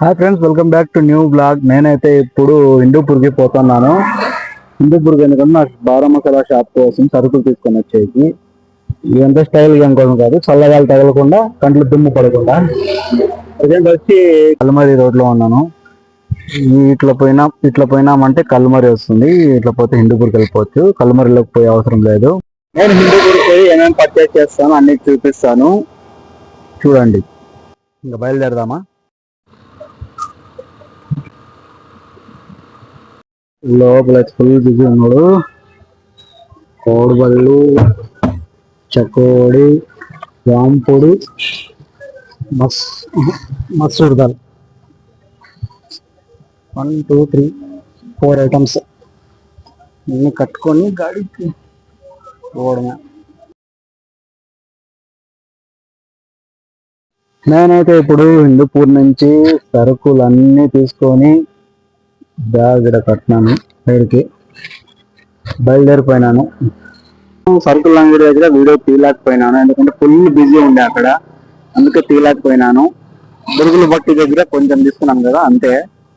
Hi friends welcome back to new blog నేనైతే ఇప్పుడు హిందూపూర్కి పోతున్నాను. హిందూపూర్కి ఎందుకంటే నాకు బారా మసాలా షాప్ కోసం సరుకులు తీసుకొని వచ్చేసి. ఇదంతా స్టైల్ ఏం కోసం కాదు. చల్లగాలి తగలకుండా కంట్లు దుమ్ము పడకుండా. ప్రజెంట్ వచ్చి కల్మరి రోడ్లో ఉన్నాను. ఇట్లా పోయినా ఇట్లా పోయినామంటే కల్మరి వస్తుంది. ఇట్లా పోతే హిందూపూర్కి వెళ్ళిపోవచ్చు. కల్మరిలోకి పోయే అవసరం లేదు. నేను హిందూపూర్కి పోయి ఏమేమి పర్చేస్ చేస్తాను అన్ని చూపిస్తాను. చూడండి. ఇంకా బయలుదేరదామా? లోపల ఫుల్ బిజీ ఉన్నాడు. కోడిబళ్ళు చకోడి వాంపొడి మస్ masoor dal one two three four items ఇన్ని కట్టుకొని గాడికి పోవడమే నేనైతే ఇప్పుడు హిందూపూర్ నుంచి సరుకులన్నీ తీసుకొని బ్యాగ్ ఇక్కడ కట్టినాను సైడ్కి బయలుదేరిపోయినాను. సరుకుల అంగడి దగ్గర వీడియో తీయలేకపోయినాను. ఎందుకంటే ఫుల్ బిజీ ఉండే అక్కడ. అందుకే తీయలేకపోయినాను. బురుగుల బట్టి దగ్గర కొంచెం తీసుకున్నాను కదా అంతే.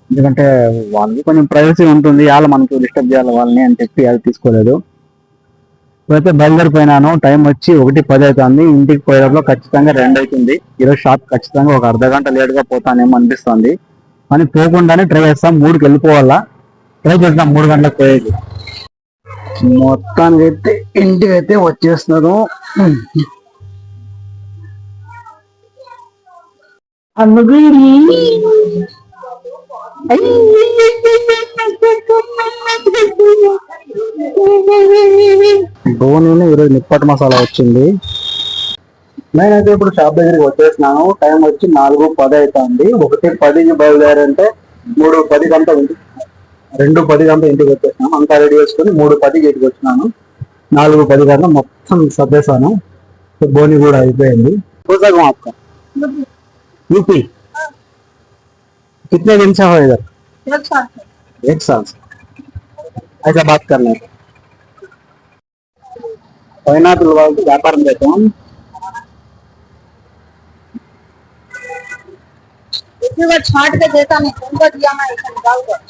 ఎందుకంటే వాళ్ళకి కొంచెం ప్రైవసీ ఉంటుంది. వాళ్ళు మనకు డిస్టర్బ్ చేయాలి వాళ్ళని అని చెప్పి అది తీసుకోలేదు. ఇప్పుడైతే బయలుదేరిపోయినాను. టైం వచ్చి ఒకటి పది అవుతుంది. ఇంటికి పోయేటప్పుడు ఖచ్చితంగా రెండు అవుతుంది. ఈరోజు షాప్ ఖచ్చితంగా ఒక అర్ధ గంట లేట్గా పోతానేమో అనిపిస్తుంది. కానీ పోకుండానే ట్రై చేస్తాం. మూడుకి వెళ్ళిపోవాలా. ట్రై చేస్తాం మూడు గంటలకు పోయేది. మొత్తానికి అయితే ఇంటికి అయితే వచ్చేస్తున్నాను ధోని ఈరోజు నిప్పటి మసాలా వచ్చింది. నేనైతే ఇప్పుడు షాప్ దగ్గరికి వచ్చేసినాను టైం వచ్చి నాలుగు పది అవుతుంది ఒకటి పదికి బయలుదేరంటే మూడు పది గంట ఇంటికి రెండు పది గంట ఇంటికి వచ్చేసినాను అంతా రెడీ చేసుకుని మూడు పదికి ఇంటికి వచ్చినాను నాలుగు పది గంట మొత్తం సర్దేశాను బోని కూడా అయిపోయింది పుస్తకం आपका यूपी कितने दिन से हो इधर एक साल से ऐसा बात करना है పైనాపిల్ వాళ్ళకి వ్యాపారం చేద్దాం इतनी बार छाट के देता नहीं तुमको दिया मैं ऐसा निकाल कर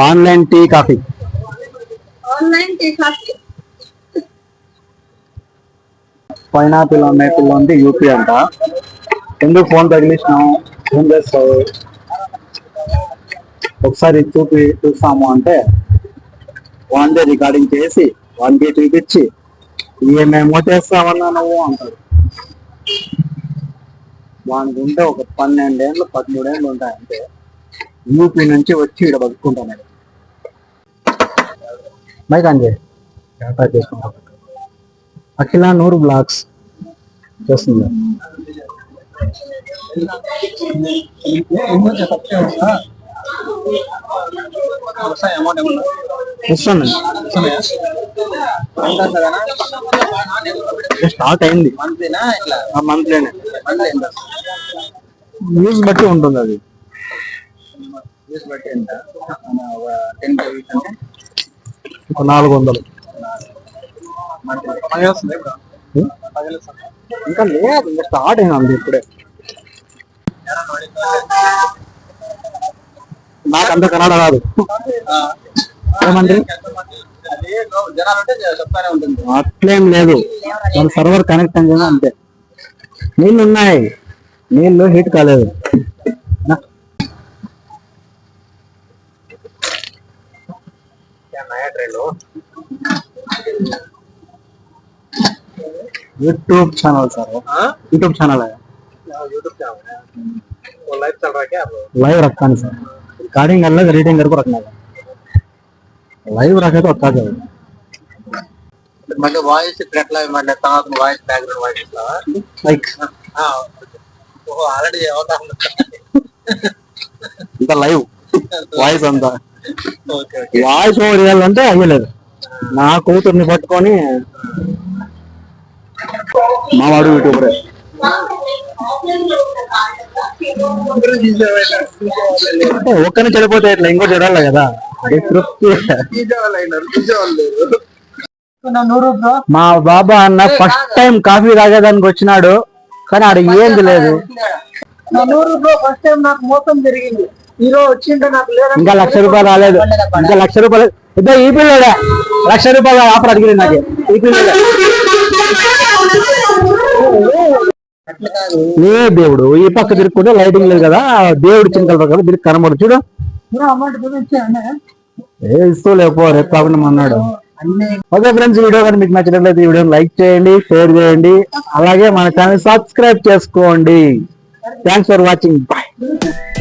ఆన్లైన్ టీ కాఫీ ऑनलाइन देखा के పైనాపిల్ మేపిల్ ఉంది యూపీ అంట ఎందుకు ఫోన్ తగిలించినావు ఏం చేస్తావు ఒకసారి చూపి చూస్తాము అంటే వాందే రికార్డింగ్ చేసి వానికి చూపించి ఏమేమో చేస్తావన్నా నువ్వు అంటాడు వానికి ఉంటే ఒక పన్నెండేళ్ళు పదమూడేళ్ళు ఉంటాయి అంతే. యూపీ నుంచి వచ్చి ఇక్కడ బతుకుంటాను మైక్ అంజే వ్యాపారం చేసుకుంటాం. అఖిల నూరు బ్లాక్స్ చేస్తుంది. వస్తుంది స్టార్ట్ అయింది. మంత్లీనా న్యూస్ బట్టి ఉంటుంది అది. ఒక నాలుగు వందలు? ఇంకా లేదు ఇంకా స్టార్ట్ అయింది ఇప్పుడే. నాకు అంత కన్నడ రాదు. ఏమండి అట్లేం లేదు. సర్వర్ కనెక్ట్ అంటే అంతే. నీళ్ళు ఉన్నాయి. నీళ్ళు హీట్ కాలేదు. YouTube channel sir YouTube channel live రక్కాను sir recording అలా రీడింగ్ వరకు రక్కాను లైవ్ రాకైతే వస్తాడు మళ్ళీ వాయిస్ ఇక్కడ ఎట్లా మళ్ళీ తర్వాత voice background voice like already అవుతాను ఇంత లైవ్ వాయిస్ అంతా. వాయిస్ ఓవర్ చేయాలంటే అయ్యలేదు. నా కూతుర్ని పట్టుకొని మా వాడు యూట్యూబరే. ఒక్కరిని చెడిపోతే ఇట్లా ఇంకోటి చూడాలి కదా? మా బాబా అన్న ఫస్ట్ టైం కాఫీ తాగేదానికి వచ్చినాడు కానీ ఆడ ఏంది లేదు. నా నూరు బ్రో ఫస్ట్ టైం నాకు మోసం జరిగింది. హీరో వచ్చింటే నాకు లేదా ఇంకా లక్ష రూపాయలు రాలేదు. ఇంకా లక్ష రూపాయలు ఇద్దో ఈ పిల్లడే. లక్ష రూపాయలు ఆఫర్ అడిగింది నాకు. ఈ పిల్లడే. నీ దేవుడు ఈ పక్క తిరుక్కుంటే లైటింగ్ లేదు కదా. దేవుడు చింతల ప్రకారం తిరిగి కనబడు చూడు. ఏ ఇస్తూ లేపో రేపు కాకుండా అన్నాడు ఓకే ఫ్రెండ్స్ వీడియో కానీ మీకు నచ్చినట్లయితే ఈ వీడియోని లైక్ చేయండి షేర్ చేయండి. అలాగే మన ఛానల్ సబ్స్క్రైబ్ చేసుకోండి. Thanks for watching bye